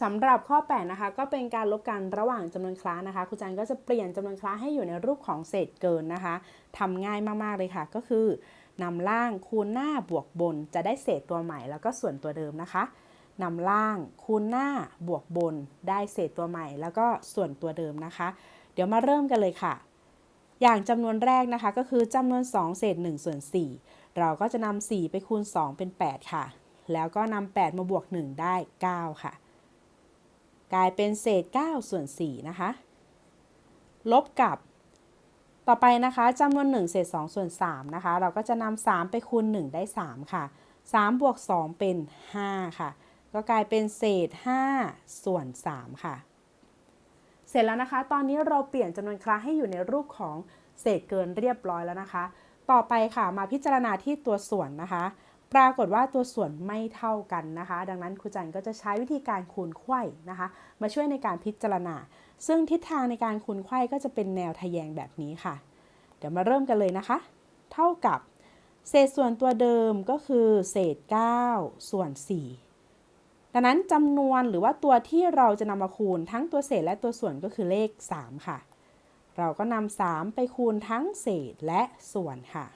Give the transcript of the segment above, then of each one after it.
สำหรับข้อ 8 นะคะ ก็เป็นการลบกันระหว่างจำนวนคลาสนะคะครูจันก็จะเปลี่ยนจำนวนคลาสให้อยู่ในรูปของเศษเกินนะคะทำง่ายมาก ๆ เลยค่ะ ก็คือนำล่างคูณหน้าบวกบน จะได้เศษตัวใหม่แล้วก็ส่วนตัวเดิมนะคะนำล่างคูณหน้าบวกบน ได้เศษตัวใหม่ แล้วก็ส่วนตัวเดิมนะคะ เดี๋ยวมาเริ่มกันเลยค่ะ อย่างจำนวนแรกนะคะก็คือจำนวน 2 เศษ1ส่วน4เราก็จะนำ4ไปคูณ 2 เป็น 8 ค่ะ แล้วก็นำ8มาบวก 1 ได้ 9 ค่ะ กลายเป็นเศษ 9 ส่วน 4 นะคะ ลบกับ ต่อไปนะคะจำนวน 1 เศษ 2 ส่วน 3 นะคะ เราก็จะนำ3ไปคูณ 1 ได้ 3 ค่ะ 3 บวก 2 เป็น 5 ค่ะ ก็กลายเป็นเศษ 5 ส่วน 3 ค่ะ เสร็จแล้วนะคะ ตอนนี้เราเปลี่ยนจำนวนคลาสให้อยู่ในรูปของเศษเกินเรียบร้อยแล้วนะคะ ต่อไปค่ะมาพิจารณาที่ตัวส่วนนะคะ ปรากฏว่าตัวส่วนไม่เท่ากันนะคะ ดังนั้นครูจันก็จะใช้วิธีการคูณไขว้นะคะ มาช่วยในการพิจารณา ซึ่งทิศทางในการคูณไขว้ก็จะเป็นแนวทะแยงแบบนี้ค่ะ เดี๋ยวมาเริ่มกันเลยนะคะ เท่ากับเศษส่วนตัวเดิมก็คือเศษ 9 ส่วน 4 ดังนั้นจำนวนหรือว่าตัวที่เราจะนำมาคูณทั้งตัวเศษและตัวส่วนก็คือเลข 3 ค่ะ เราก็นำ3ไปคูณทั้งเศษและส่วนค่ะ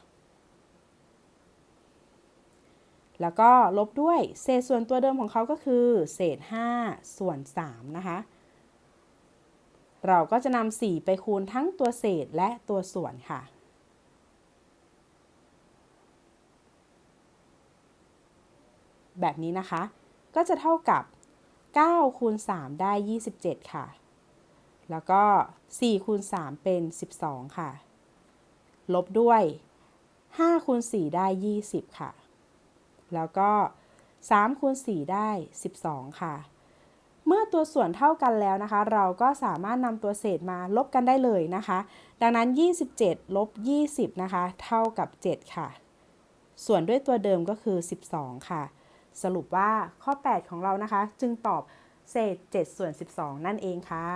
แล้วก็ลบด้วยเศษส่วนตัวเดิมของเขาก็คือ เศษ 5 ส่วน 3 นะคะ เราก็จะนำ4ไปคูณทั้งตัวเศษและตัวส่วนค่ะ แบบนี้นะคะ ก็จะเท่ากับ9คูณ3ได้ 27 ค่ะ แล้วก็4คูณ3เป็น 12 ค่ะ ลบด้วย5คูณ4ได้ 20 ค่ะ แล้วก็3คูณ4ได้ 12 ค่ะ เมื่อตัวส่วนเท่ากันแล้วนะคะ เราก็สามารถนำตัวเศษมาลบกันได้เลยนะคะ ดังนั้น 27 ลบ 20 นะคะ เท่ากับ 7 ค่ะ ส่วนด้วยตัวเดิมก็คือ 12 ค่ะ สรุปว่าข้อ 8 ของเรานะคะ จึงตอบเศษ 7 ส่วน 12 นั่นเองค่ะ